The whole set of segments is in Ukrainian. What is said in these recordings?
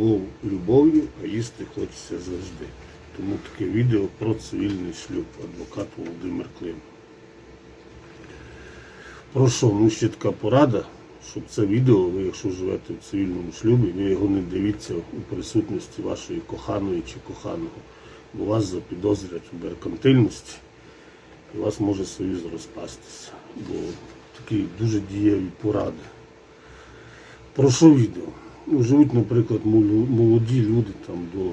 любов любов'ю, а їсти хочеться завжди. Тому таке відео про цивільний шлюб. Адвокат Володимир Клим. Про що? Ну, ще така порада, щоб це відео, ви якщо живете в цивільному шлюбі, ви його не дивіться у присутності вашої коханої чи коханого, бо вас запідозрять у меркантильності і вас може союз розпастися. Бо такі дуже дієві поради. Про що відео? Ну, живуть, наприклад, молоді люди там до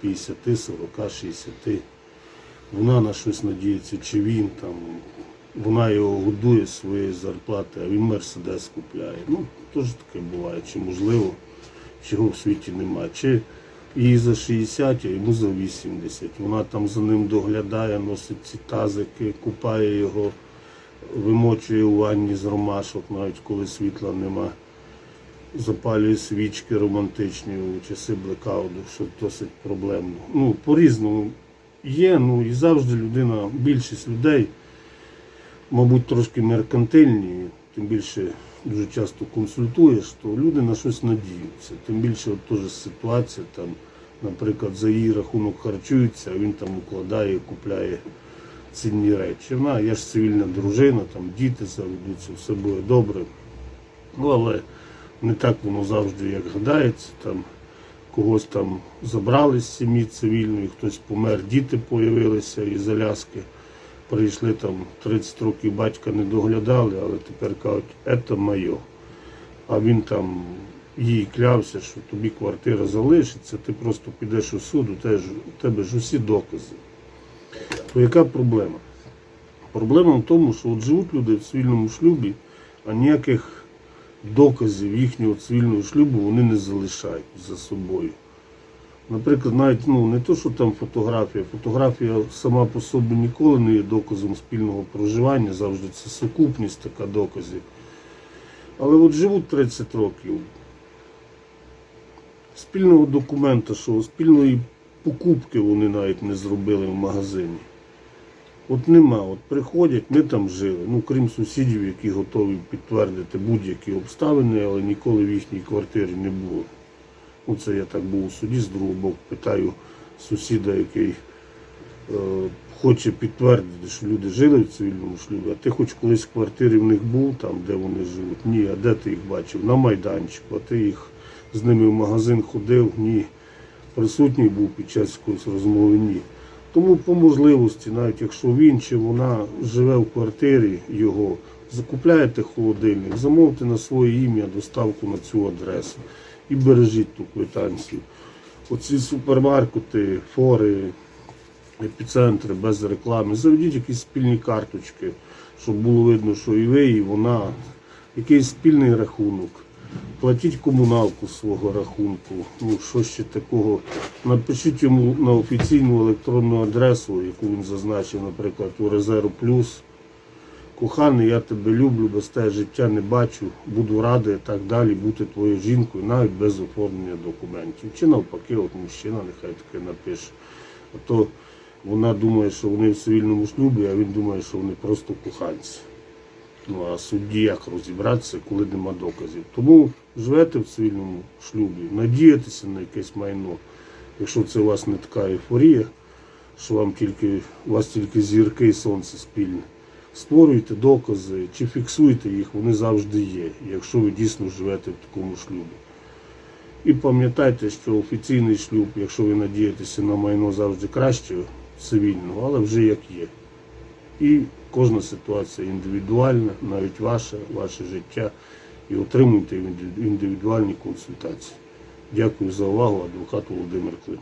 50, 40, 60. Вона на щось надіється, чи він там, вона його годує з своєї зарплати, а він мерседес купляє. Ну, теж таке буває, чи можливо, чого в світі немає. Чи їй за 60, а йому за 80. Вона там за ним доглядає, носить ці тазики, купає його, вимочує у ванні з ромашок, навіть коли світла нема запалює свічки романтичні у часи блекауду, що досить проблемно. Ну, по-різному є, ну і завжди людина, більшість людей, мабуть, трошки меркантильні, тим більше дуже часто консультуєш, то люди на щось надіються. Тим більше от теж ситуація, там, наприклад, за її рахунок харчуються, а він там укладає, купляє цінні речі. Вона, я ж цивільна дружина, там діти заведуться, все буде добре. Ну, але не так воно завжди, як гадається. Там когось там забрали з сім'ї цивільної, хтось помер, діти появилися із Аляски. Прийшли там 30 років батька не доглядали, але тепер кажуть, це моє. А він там їй клявся, що тобі квартира залишиться, ти просто підеш у суд, у тебе ж усі докази. То яка проблема? Проблема в тому, що от живуть люди в цивільному шлюбі, а ніяких доказів їхнього цивільного шлюбу вони не залишають за собою. Наприклад, навіть ну, не то, що там фотографія. Фотографія сама по собі ніколи не є доказом спільного проживання, завжди це сукупність така доказів. Але от живуть 30 років. Спільного документа, що спільної покупки вони навіть не зробили в магазині. От нема, от приходять, ми там жили, ну крім сусідів, які готові підтвердити будь-які обставини, але ніколи в їхній квартирі не було. Ну це я так був у суді, з другого боку питаю сусіда, який е, хоче підтвердити, що люди жили в цивільному шлюбі, а ти хоч колись в квартирі в них був, там, де вони живуть? Ні, а де ти їх бачив? На майданчику, а ти їх з ними в магазин ходив? Ні. Присутній був під час якоїсь розмови? Ні. Тому по можливості, навіть якщо він чи вона живе в квартирі його, закупляєте холодильник, замовте на своє ім'я доставку на цю адресу і бережіть ту квитанцію. Оці супермаркети, фори, епіцентри без реклами, заведіть якісь спільні карточки, щоб було видно, що і ви, і вона, якийсь спільний рахунок. Платіть комуналку з свого рахунку. Ну, що ще такого. Напишіть йому на офіційну електронну адресу, яку він зазначив, наприклад, у Резерв Плюс. Коханий, я тебе люблю, без тебе життя не бачу, буду радий так далі бути твоєю жінкою, навіть без оформлення документів. Чи навпаки, от мужчина нехай таке напише. А то вона думає, що вони в цивільному шлюбі, а він думає, що вони просто коханці. Ну а судді як розібратися, коли нема доказів. Тому живете в цивільному шлюбі, надіятися на якесь майно, якщо це у вас не така ейфорія, що вам тільки, у вас тільки зірки і сонце спільне. Створюйте докази чи фіксуйте їх, вони завжди є, якщо ви дійсно живете в такому шлюбі. І пам'ятайте, що офіційний шлюб, якщо ви надієтеся на майно завжди краще цивільного, але вже як є. І кожна ситуація індивідуальна, навіть ваше, ваше життя, і отримуйте індивідуальні консультації. Дякую за увагу, адвокат Володимир Клим.